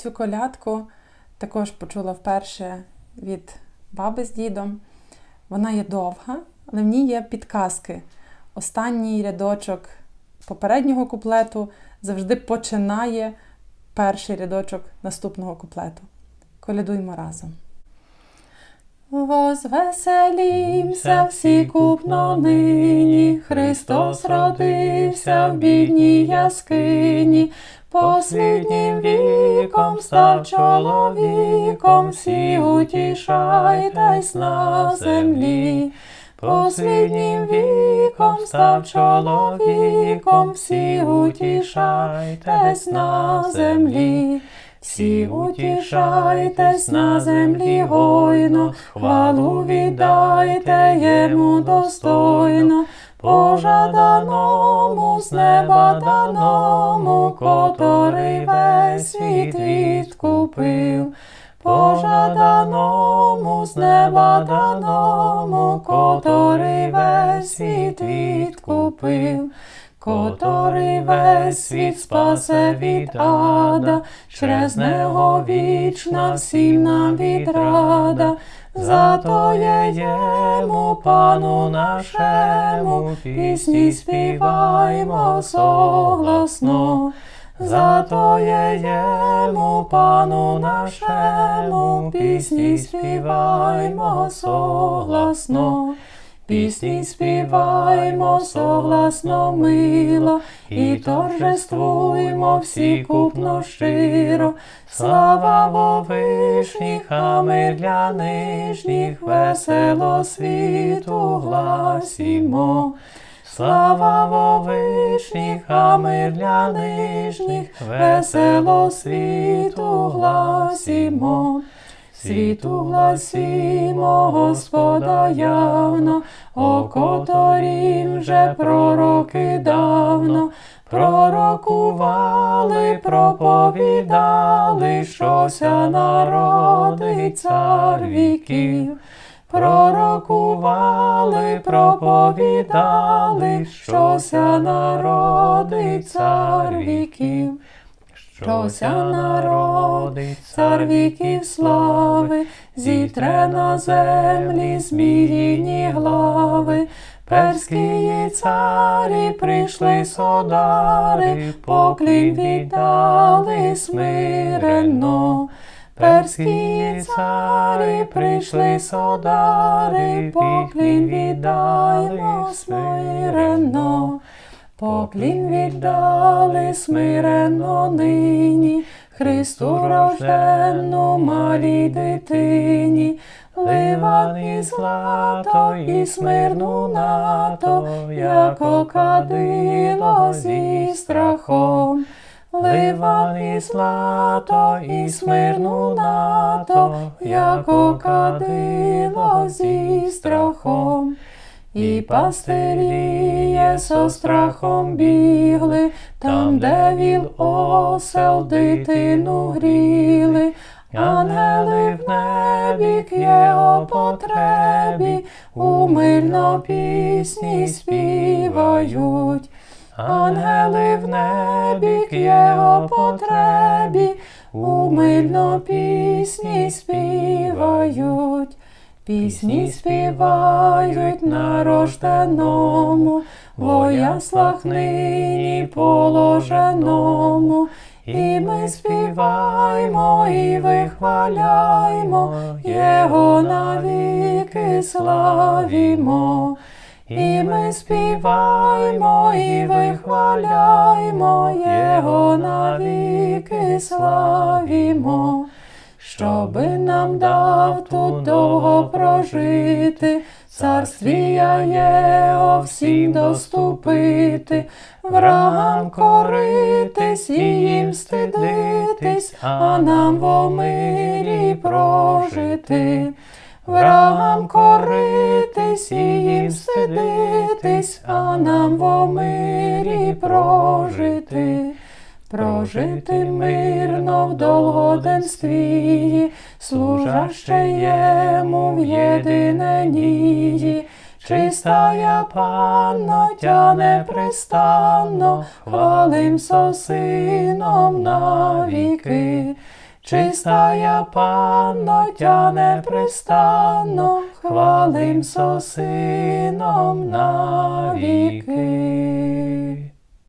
Цю колядку також почула вперше від баби з дідом. Вона є довга, але в ній є підказки. Останній рядочок попереднього куплету завжди починає перший рядочок наступного куплету. Колядуймо разом. Возвеселімся всі купно нині, Христос родився в бідній яскині, посліднім віком став чоловіком, всі утішайтесь на землі. Посліднім віком став чоловіком, всі утішайтесь на землі. Всі утішайтесь на землі гойно, хвалу віддайте йому достойно, пожаданому з неба даному, котрий весь світ відкупив. Пожаданому з неба даному, котрий весь світ відкупив котрий весь світ спасе від ада, через нього вічна всім нам відрада. Зато є йому, пану нашему, пісні співаймо согласно. Зато є йому, пану нашему, пісні співаймо согласно. Пісні співаймо согласно мило, і торжествуймо всі купно щиро. Слава вовишніх, а мир для нижніх, весело світу гласімо. Слава вовишніх, а мир для нижніх, весело світу гласімо. Світу гласімо, Господа явно, о которім вже пророки давно, пророкували, проповідали, щося народить цар віків. Пророкували, проповідали, щося народить цар віків. Щося народить цар віків слави, зітре на землі зміїні глави, перські царі прийшли содари, поклін віддали смиренно. Перські царі прийшли содари, поклін віддаймо смиренно. Поклін віддали смиренно нині, Христу рожденну малій дитині, ливані злато і смирну нато, яко кадило зі страхом. Ливані злато і смирну нато, яко кадило зі страхом. І пастирі со страхом бігли, там, де віл осел дитину гріли, ангели в небі к його потребі, умильно пісні співають. Ангели в небі к його потребі, умильно пісні співають. Пісні співають нарожденому, во яслах нині положеному, і ми співаймо і вихваляймо, Його навіки славімо. І ми співаймо і вихваляймо, Його навіки славімо. щоби нам дав тут довго прожити, царствія Його всім доступити, врагам коритись і їм стидитись, а нам в мирі прожити. Врагам коритись і їм стидитись, а нам в мирі прожити прожити мирно в довгоденстві, служаще йому в єдиненії, чистая панно тя непрестанно, хвалим со сином навіки. Чистая панно, тя непрестанно, хвалим со сином навіки.